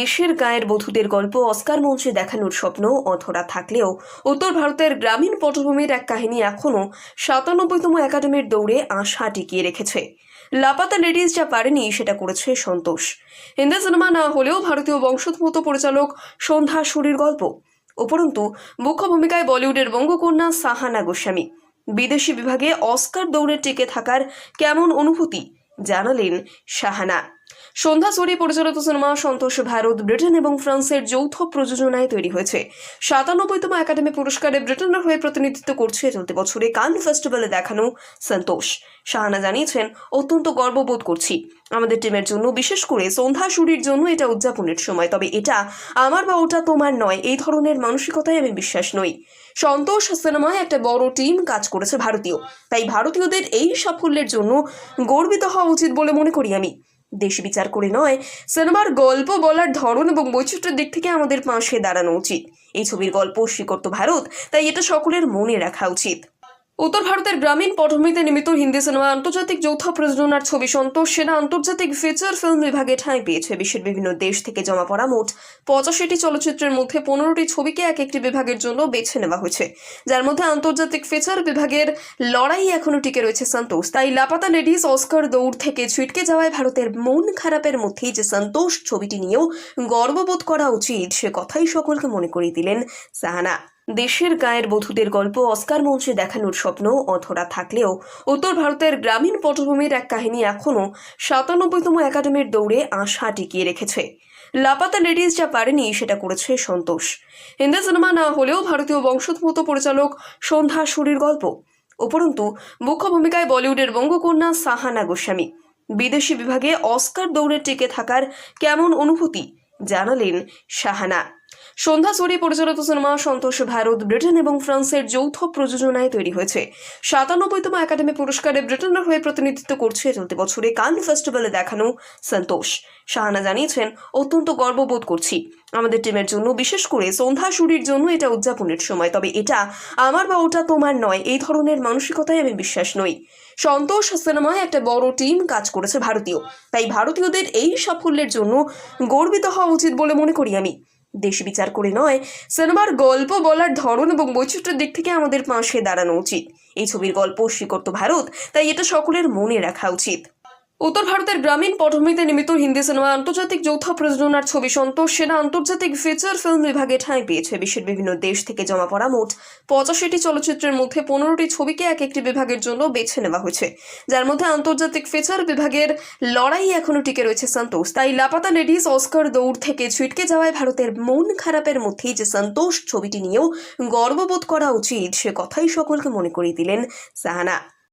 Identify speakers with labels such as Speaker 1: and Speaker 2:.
Speaker 1: দেশের গায়ের বধূদের গল্প অস্কার মঞ্চে দেখানোর স্বপ্ন অধরা থাকলেও উত্তর ভারতের গ্রামীণ পটভূমির এক কাহিনী এখনও সাতানব্বইতম একাডেমির দৌড়ে আশা টিকিয়ে রেখেছে। লাপাতা লেডিস যা পারেনি সেটা করেছে সন্তোষ। হিন্দি সিনেমা না হলেও ভারতীয় বংশোদ্ভূত পরিচালক সন্ধ্যা সুরির গল্প। উপরন্তু, মুখ্য ভূমিকায় বলিউডের বঙ্গকন্যা সাহানা গোস্বামী। বিদেশি বিভাগে অস্কার দৌড়ে টিকে থাকার কেমন অনুভূতি? জানালেন শাহানা সন্ধ্যা সরি পরিচালিত সিনেমা সন্তোষ ভারত, ব্রিটেন এবং ফ্রান্সের যৌথ প্রযোজনায় তৈরি হয়েছে। সাতানব্বইতম একাডেমি পুরস্কারে ব্রিটেনের হয়ে প্রতিনিধিত্ব করছে চলতি বছরে কান ফেস্টিভ্যালে দেখানো সন্তোষ। শাহানা জানিয়েছেন, অত্যন্ত গর্ববোধ করছি। আমাদের টিমের জন্য, বিশেষ করে সন্ধ্যা সুরির জন্য এটা উদযাপনের সময়। তবে এটা আমার বা ওটা তোমার নয়, এই ধরনের মানসিকতায় আমি বিশ্বাস নই। সন্তোষ সিনেমায় একটা বড় টিম কাজ করেছে ভারতীয়। তাই ভারতীয়দের এই সাফল্যের জন্য গর্বিত হওয়া উচিত বলে মনে করি আমি। দেশ বিচার করে নয়, সিনেমার গল্প বলার ধরন এবং বৈচিত্র্যের দিক থেকে আমাদের পাশে দাঁড়ানো উচিত। এই ছবির গল্প স্বীকর্ত ভারত, তাই এটা সকলের মনে রাখা উচিত। উত্তর ভারতের গ্রামীণ পটভূমিতে নির্মিত হিন্দি সিনেমা আন্তর্জাতিক যৌথ প্রযোজনার ছবি সন্তোষ সেনা আন্তর্জাতিক ফিচার ফিল্ম বিভাগে ঠাঁই পেয়েছে। বিশ্বের বিভিন্ন দেশ থেকে জমা পড়া মোট পঁচাশিটি চলচ্চিত্রের মধ্যে পনেরোটি ছবিকে এক একটি বিভাগের জন্য বেছে নেওয়া হয়েছে। যার মধ্যে আন্তর্জাতিক ফিচার বিভাগের লড়াই এখনও টিকে রয়েছে সন্তোষ। তাই লাপাতা লেডিস অস্কার দৌড় থেকে ছিটকে যাওয়ায় ভারতের মন খারাপের মধ্যেই যে সন্তোষ ছবিটি নিয়েও গর্ববোধ করা উচিত, সে কথাই সকলকে মনে করিয়ে দিলেন সাহানা। দেশের গায়ের বধূদের গল্প অস্কার মঞ্চে দেখানোর স্বপ্ন অধরা থাকলেও উত্তর ভারতের গ্রামীণ পটভূমির এক কাহিনী এখনও সাতানব্বইতম একাডেমির দৌড়ে আশা টিকিয়ে রেখেছে। লাপাতা লেডিস যা পারেনি সেটা করেছে সন্তোষ। হিন্দি সিনেমা না হলেও ভারতীয় বংশোদ্ভূত পরিচালক সন্ধ্যা সুরির গল্প। উপরন্তু, মুখ্য ভূমিকায় বলিউডের বঙ্গকন্যা সাহানা গোস্বামী। বিদেশি বিভাগে অস্কার দৌড়ে টিকে থাকার কেমন অনুভূতি? জানালেন শাহানা সন্ধ্যা সরি পরিচালিত সিনেমা সন্তোষ ভারত, ব্রিটেন এবং ফ্রান্সের যৌথ প্রযোজনায় তৈরি হয়েছে। সাতানব্বইতম একাডেমি পুরস্কারে ব্রিটেনের হয়ে প্রতিনিধিত্ব করছে চলতি বছরে কান ফেস্টিভ্যালে দেখানো সন্তোষ। শাহানা জানিয়েছেন, অত্যন্ত গর্ববোধ করছি। আমাদের টিমের জন্য, বিশেষ করে সন্ধ্যা সুরির জন্য এটা উদযাপনের সময়। তবে এটা আমার বা ওটা তোমার নয়, এই ধরনের মানসিকতায় আমি বিশ্বাস নই। সন্তোষ সিনেমায় একটা বড় টিম কাজ করেছে ভারতীয়। তাই ভারতীয়দের এই সাফল্যের জন্য গর্বিত হওয়া উচিত বলে মনে করি আমি। দেশ বিচার করে নয়, সিনেমার গল্প বলার ধরন এবং বৈচিত্র্যের দিক থেকে আমাদের পাশে দাঁড়ানো উচিত। এই ছবির গল্প স্বীকর্ত ভারত, তাই এটা সকলের মনে রাখা উচিত। উত্তর ভারতের গ্রামীণ পটভূমিতে নির্মিত হিন্দি সিনেমা আন্তর্জাতিক যৌথ প্রযোজনার ছবি সন্তোষ সেনা আন্তর্জাতিক ফিচার ফিল্ম বিভাগে ঠাঁই পেয়েছে। বিশ্বের বিভিন্ন দেশ থেকে জমা পড়া মোট পঁচাশিটি চলচ্চিত্রের মধ্যে পনেরোটি ছবিকে এক একটি বিভাগের জন্য বেছে নেওয়া হয়েছে। যার মধ্যে আন্তর্জাতিক ফিচার বিভাগের লড়াই এখনও টিকে রয়েছে সন্তোষ। তাই লাপাতা লেডিস অস্কার দৌড় থেকে ছিটকে যাওয়ায় ভারতের মন খারাপের মধ্যেই যে সন্তোষ ছবিটি নিয়েও গর্ববোধ করা উচিত, সে কথাই সকলকে মনে করিয়ে দিলেন সাহানা।